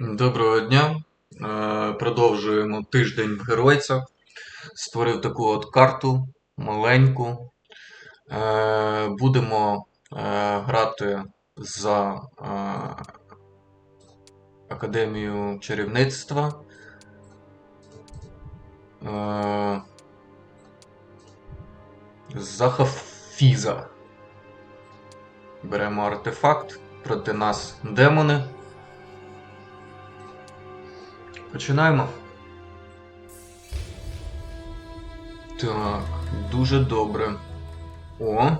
Доброго дня. Е, Продовжуємо тиждень в геройцях. Створив таку от карту маленьку. Е, Будемо е, грати за Академію чарівництва. За Хафіза. Беремо артефакт. Проти нас демони. Починаємо. Так, дуже добре. О,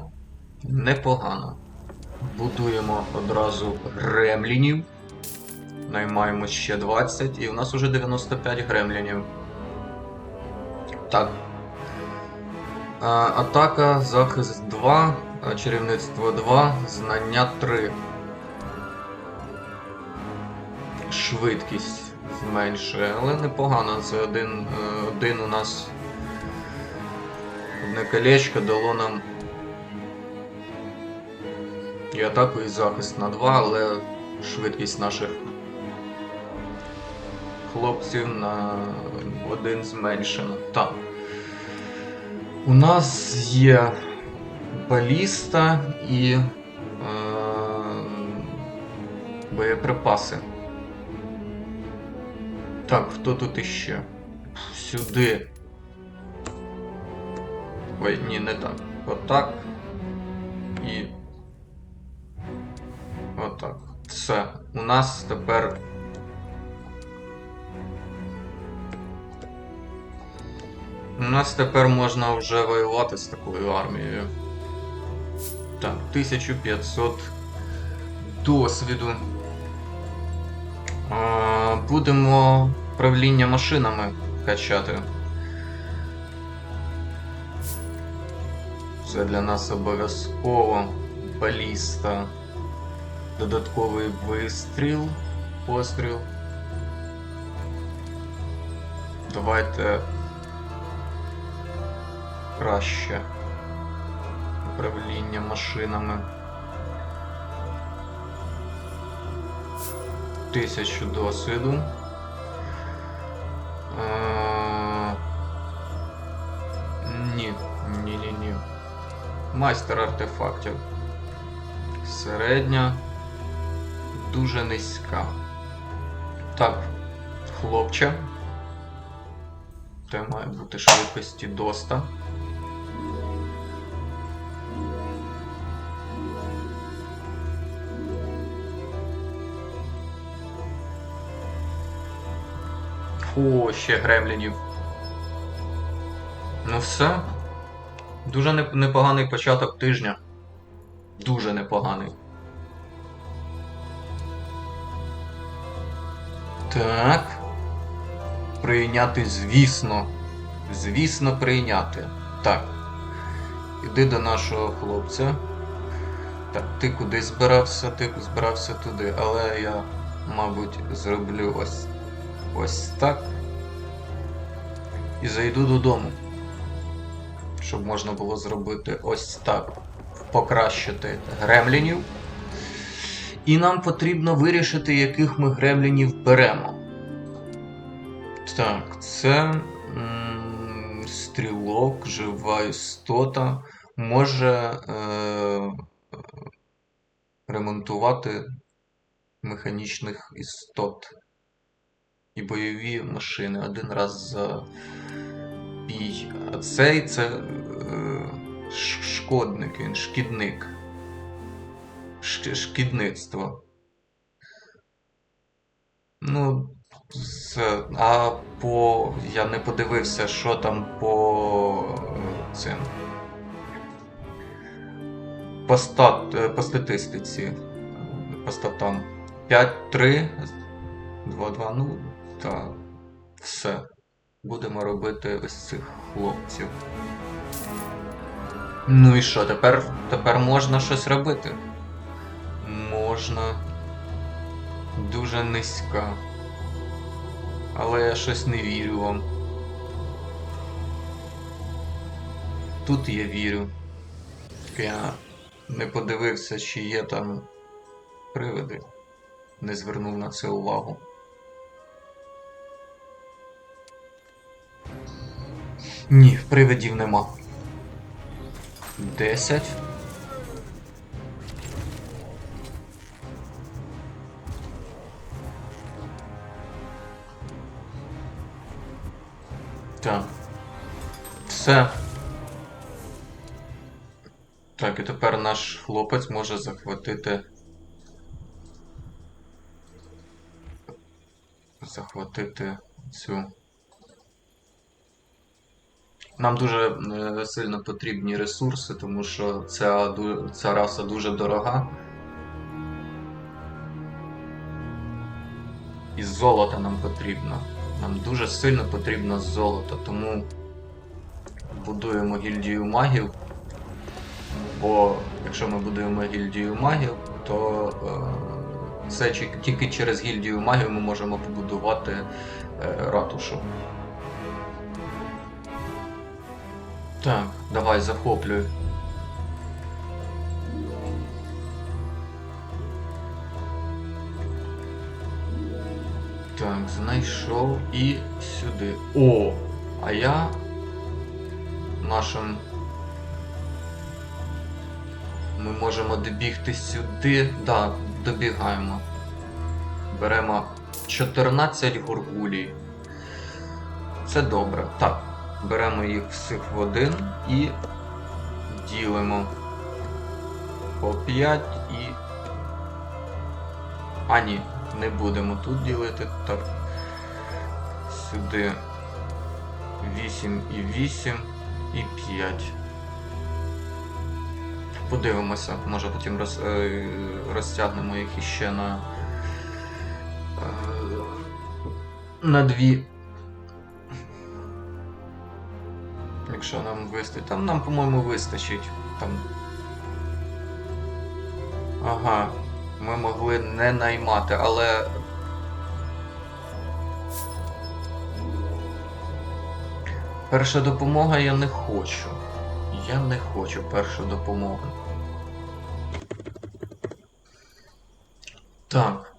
непогано. Будуємо одразу гремлінів. Наймаємо ще 20, і у нас уже 95 гремлінів. Так. А, атака, захист 2, чарівництво 2, знання 3. Швидкість зменшує, але непогано. Це один, е, один у нас одне колечко дало нам і атаку, і захист на 2, але швидкість наших хлопців на один зменшена. Так. У нас є баліста і е, боєприпаси. Так, хто тут іще? Сюди. Ой, ні, не так. Отак. І. Отак. Все. У нас тепер. У нас тепер можна вже воювати з такою армією. Так, 1500 досвіду. А, Будемо правління машинами качати. Це для нас обов'язково баліста. Додатковий вистріл. Постріл. Давайте краще управління машинами. Тисячу досвіду. Е, Ні, ні, ні, ні. Майстер артефактів. Середня. Дуже низька. Так, хлопче. Те має бути швидкості доста. Фу, ще гремлінів. Ну все. Дуже непоганий початок тижня. Дуже непоганий. Так. Прийняти, звісно. Звісно, прийняти. Так. Іди до нашого хлопця. Так, ти куди збирався? Ти збирався туди, але я, мабуть, зроблю ось ось так. І зайду додому. Щоб можна було зробити ось так. Покращити гремлінів. І нам потрібно вирішити, яких ми гремлінів беремо. Так, це м, стрілок, жива істота. Може е, ремонтувати механічних істот і бойові машини один раз за бій. А цей це е, шкодник, він шкідник. Шкідництво. Ну, це, а по. Я не подивився, що там по е, цим. По, стат, е, по статистиці. По статам. 5-3. 2-2, ну, та все. Будемо робити ось цих хлопців. Ну і що, тепер, тепер можна щось робити? Можна. Дуже низька. Але я щось не вірю вам. Тут я вірю. Я не подивився, чи є там привиди. Не звернув на це увагу. Ні, привидів нема. 10. Так. Все. Так, і тепер наш хлопець може захватити. Захватити цю. Нам дуже е, сильно потрібні ресурси, тому що ця, ця раса дуже дорога. І золота нам потрібно. Нам дуже сильно потрібно золото, тому будуємо гільдію магів. Бо якщо ми будуємо гільдію магів, то е, це тільки через гільдію магів ми можемо побудувати е, ратушу. Так, давай захоплюй. Так, знайшов і сюди. О! А я нашим. Ми можемо добігти сюди. Да, добігаємо. Беремо 14 гургулій. Це добре. Так. Беремо їх всіх в один і ділимо по 5 і. А ні, не будемо тут ділити. Так. Сюди 8 і 8 і 5. Подивимося, може потім роз, е, розтягнемо їх іще на. е, На дві. Якщо нам вистачить. Там нам, по-моєму, вистачить. Там. Ага. Ми могли не наймати, але. Перша допомога я не хочу. Я не хочу першу допомогу. Так.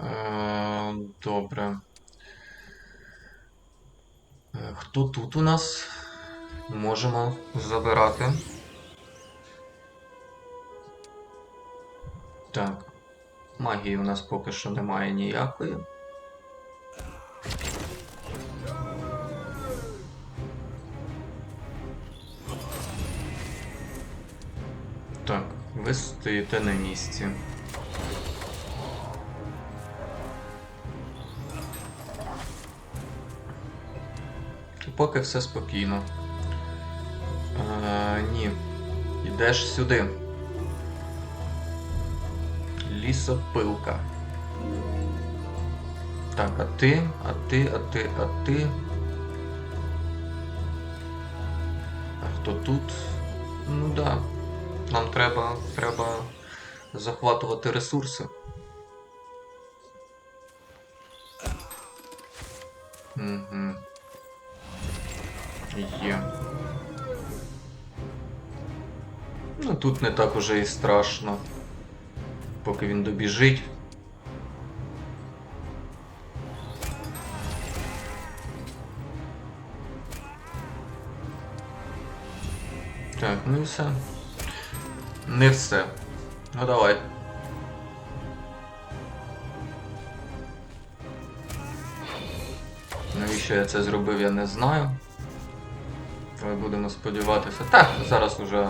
Е, добре. Е, Хто тут у нас? Можемо забирати. Так. Магії у нас поки що немає ніякої. Так, ви стоїте на місці. Поки все спокійно. Йдеш сюди. Лісопилка. Так, а ти, а ти, а ти, а ти. А хто тут? Ну да. Нам треба, треба захватувати ресурси. Угу. Є. Ну тут не так уже і страшно. Поки він добіжить. Так, ну і все. Не все. Ну давай. Навіщо я це зробив, я не знаю. Але будемо сподіватися. Так, зараз уже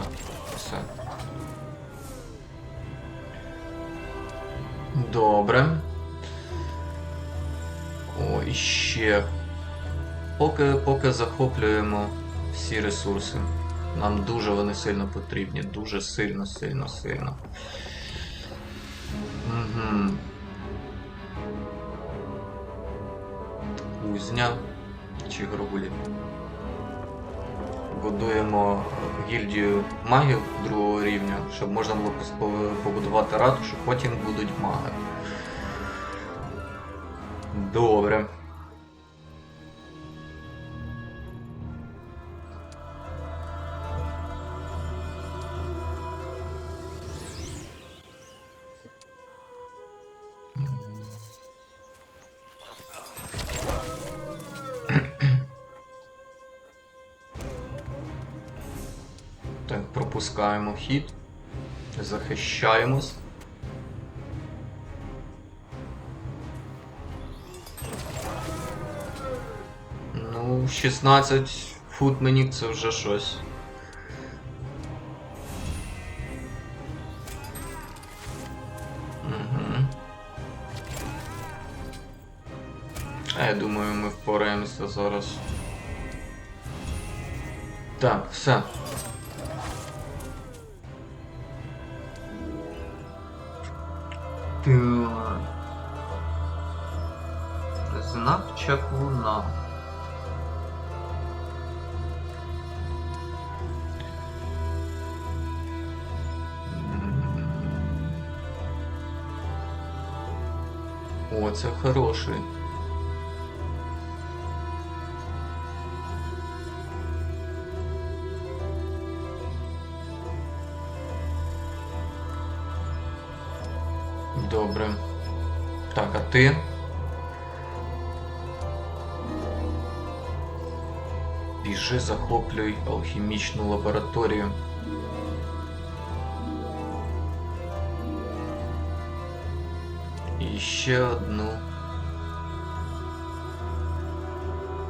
все. Добре. О, і ще. Поки, поки захоплюємо всі ресурси. Нам дуже вони сильно потрібні. Дуже сильно, сильно, сильно. Угу. Кузня чи Горгулі. Будуємо гільдію магів другого рівня, щоб можна було побудувати побудувати ратушу, потім будуть маги. Добре. Пропускаємо хід. Захищаємось. Ну, 16 футменів це вже щось. А я думаю, ми впораємося зараз. Так, все. Так. Знак чаклуна. О, це хороший. Добре. Так, а ти? Біжи, захоплюй алхімічну лабораторію. І ще одну.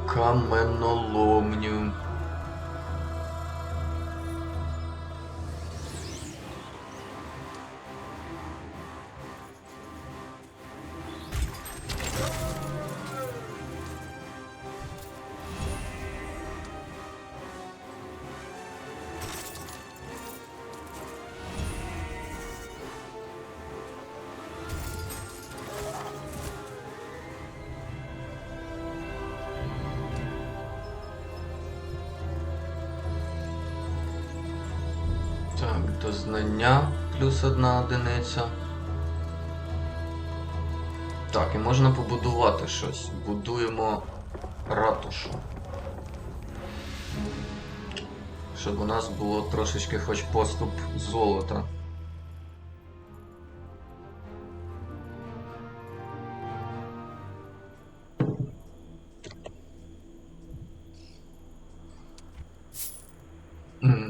Каменоломню. До знання плюс одна одиниця. Так, і можна побудувати щось. Будуємо ратушу. Щоб у нас було трошечки хоч поступ золота.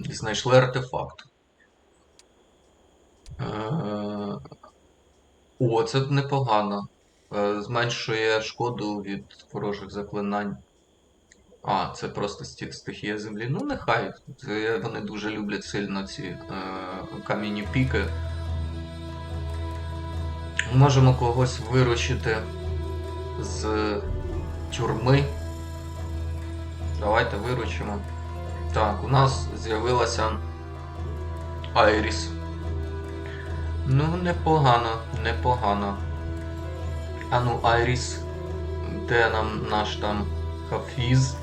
Знайшли артефакт. О, це непогано. Е, Зменшує шкоду від ворожих заклинань. А, це просто стихія землі. Ну, нехай. Вони дуже люблять сильно ці е, кам'яні піки. Можемо когось виручити з тюрми. Давайте виручимо. Так, у нас з'явилася Айріс. Ну, непогано, непогано. А ну, Айріс, де нам наш там Хафіз?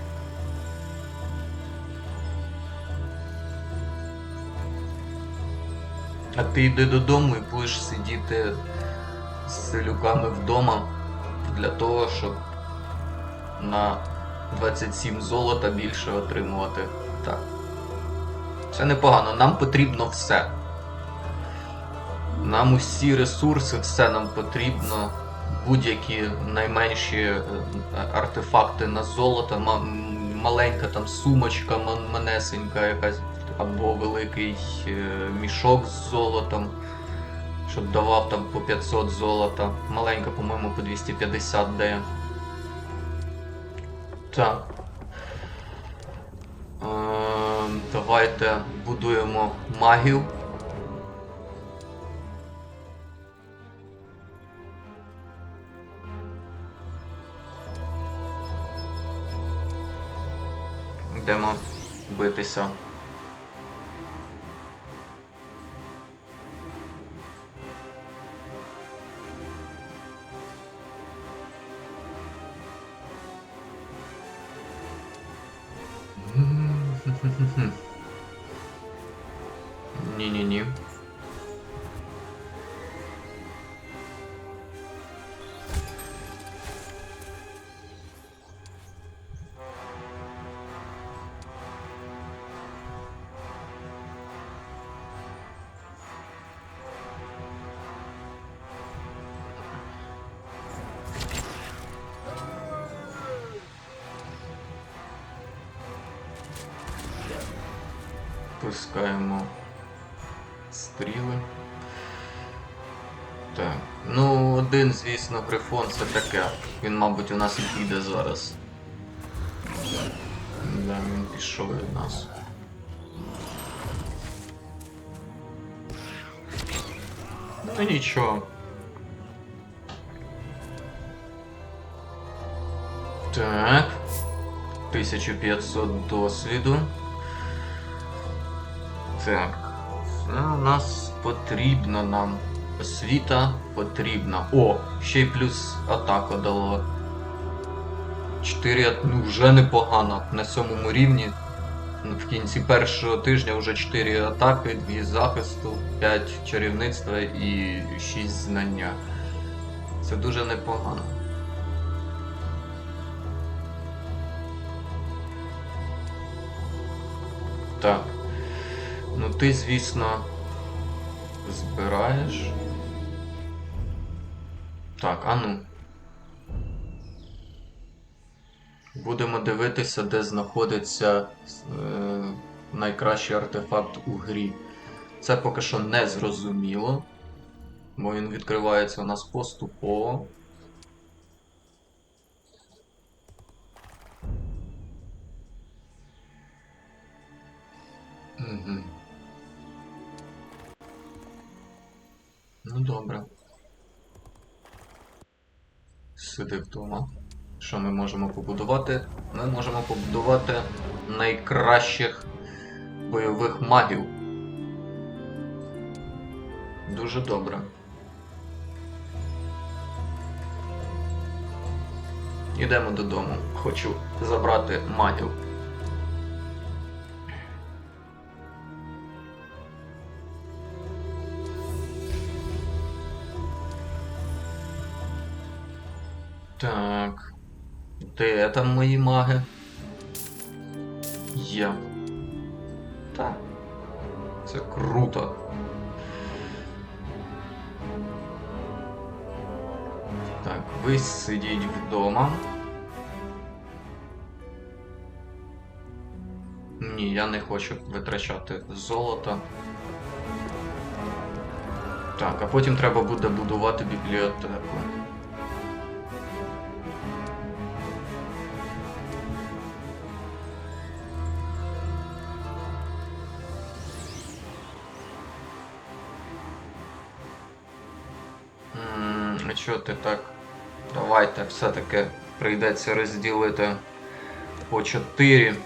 А ти йди додому і будеш сидіти з селюками вдома для того, щоб на 27 золота більше отримувати. Так. Це непогано, нам потрібно все. Нам усі ресурси, все нам потрібно. Будь-які найменші е, артефакти на золото, маленька там сумочка ман- манесенька якась, або великий е, мішок з золотом, щоб давав там по 500 золота. Маленька, по-моєму, по 250 дає. Так. Е, давайте будуємо магію. Йдемо битися. Пускаємо стріли. Так. Ну, один, звісно, грифон це таке. Він, мабуть, у нас піде зараз. Да, він пішов від нас. Ну нічого. Так. 1500 досвіду. Так. Це у нас потрібно нам. Освіта потрібна. О, ще й плюс атака дало. 4, ну вже непогано. На сьомому рівні. В кінці першого тижня вже 4 атаки, 2 захисту, 5 чарівництва і 6 знання. Це дуже непогано. Так. Ну ти, звісно, збираєш. Так, а ну. Будемо дивитися, де знаходиться е, найкращий артефакт у грі. Це поки що не зрозуміло, бо він відкривається у нас поступово. Угу. Ну добре. Сиди вдома. Що ми можемо побудувати? Ми можемо побудувати найкращих бойових магів. Дуже добре. Ідемо додому. Хочу забрати магів. Так. Де там мої маги? Є. Так. Це круто. Так, ви сидіть вдома. Ні, я не хочу витрачати золото. Так, а потім треба буде будувати бібліотеку. А чого ти так? Давайте все-таки прийдеться розділити по 4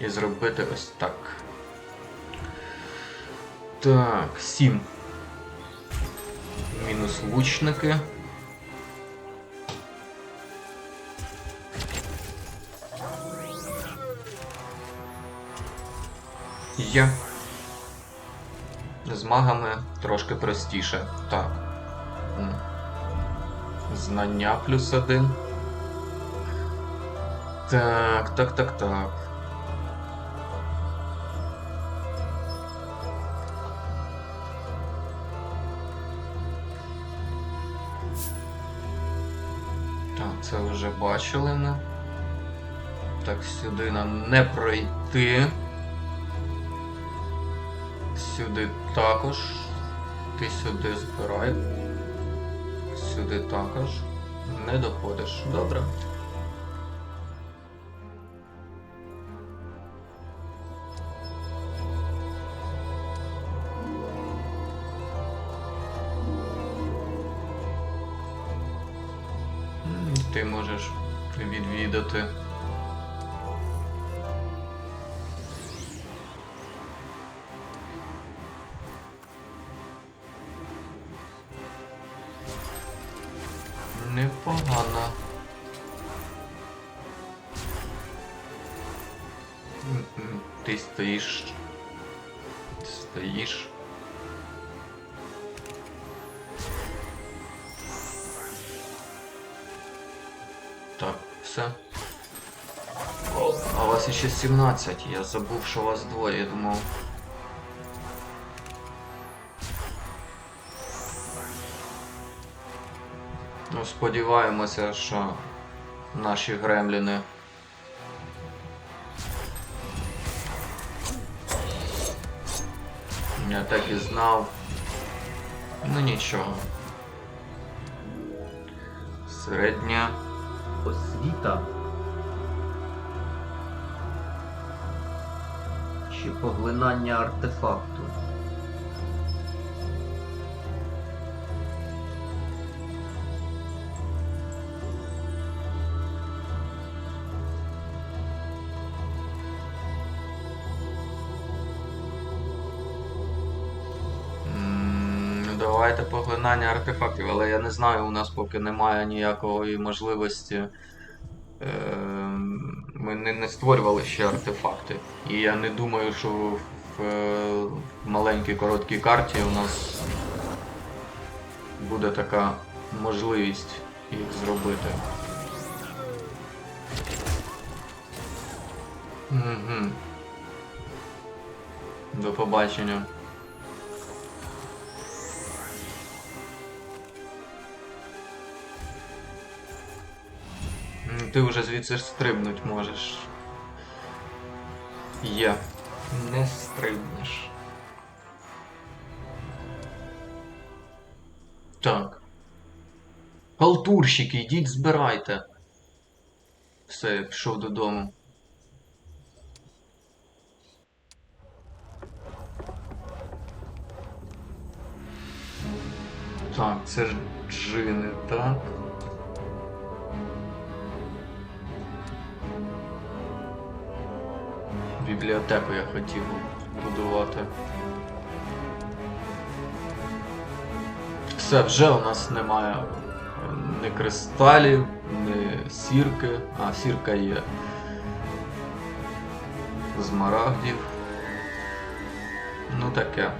і зробити ось так. Так, 7. Мінус лучники. Є. З магами трошки простіше. Так. Знання плюс один. Так, так, так, так. Так, це вже бачили ми. Так, сюди нам не пройти. Сюди також. Ти сюди збирай. Сюди також. Не доходиш. Добре. Непогано. Ти стоїш. Стоїш. Так, все. А у вас іще 17. Я забув, що вас двоє, я думав. Сподіваємося, що наші гремліни. Я так і знав. Ну нічого. Середня освіта. Чи поглинання артефакту. Давайте артефактів, але я не знаю, у нас поки немає ніякої можливості. Ем, Ми не, не створювали ще артефакти. І я не думаю, що в, е, маленькій короткій карті у нас буде така можливість їх зробити. Угу. До побачення. Ти вже звідси стрибнуть можеш. Є. Не стрибнеш. Так. Халтурщики, йдіть збирайте. Все, я пішов додому. Так, це ж джини, так. Бібліотеку я хотів будувати. Все, вже у нас немає е, ні кристалів, ні сірки. А, сірка є. Змарагдів. Ну таке.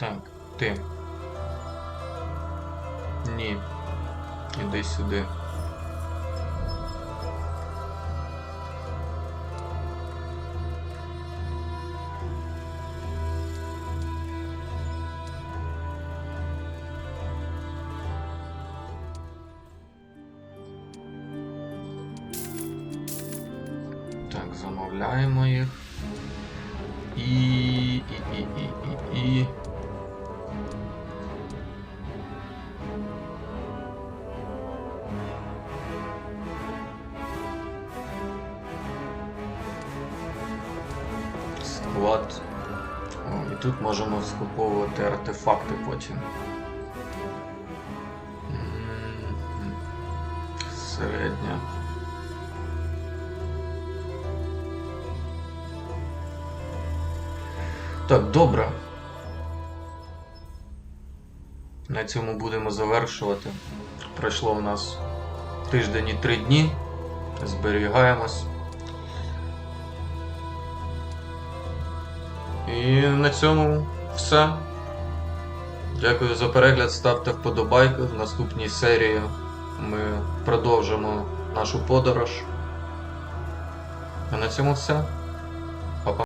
Так, ти. Ні. Іди сюди. І тут можемо скуповувати артефакти потім. Середня. Так, добре. На цьому будемо завершувати. Пройшло у нас тиждень і три дні. Зберігаємось. І на цьому все. Дякую за перегляд. Ставте вподобайки. В наступній серії ми продовжимо нашу подорож. А на цьому все.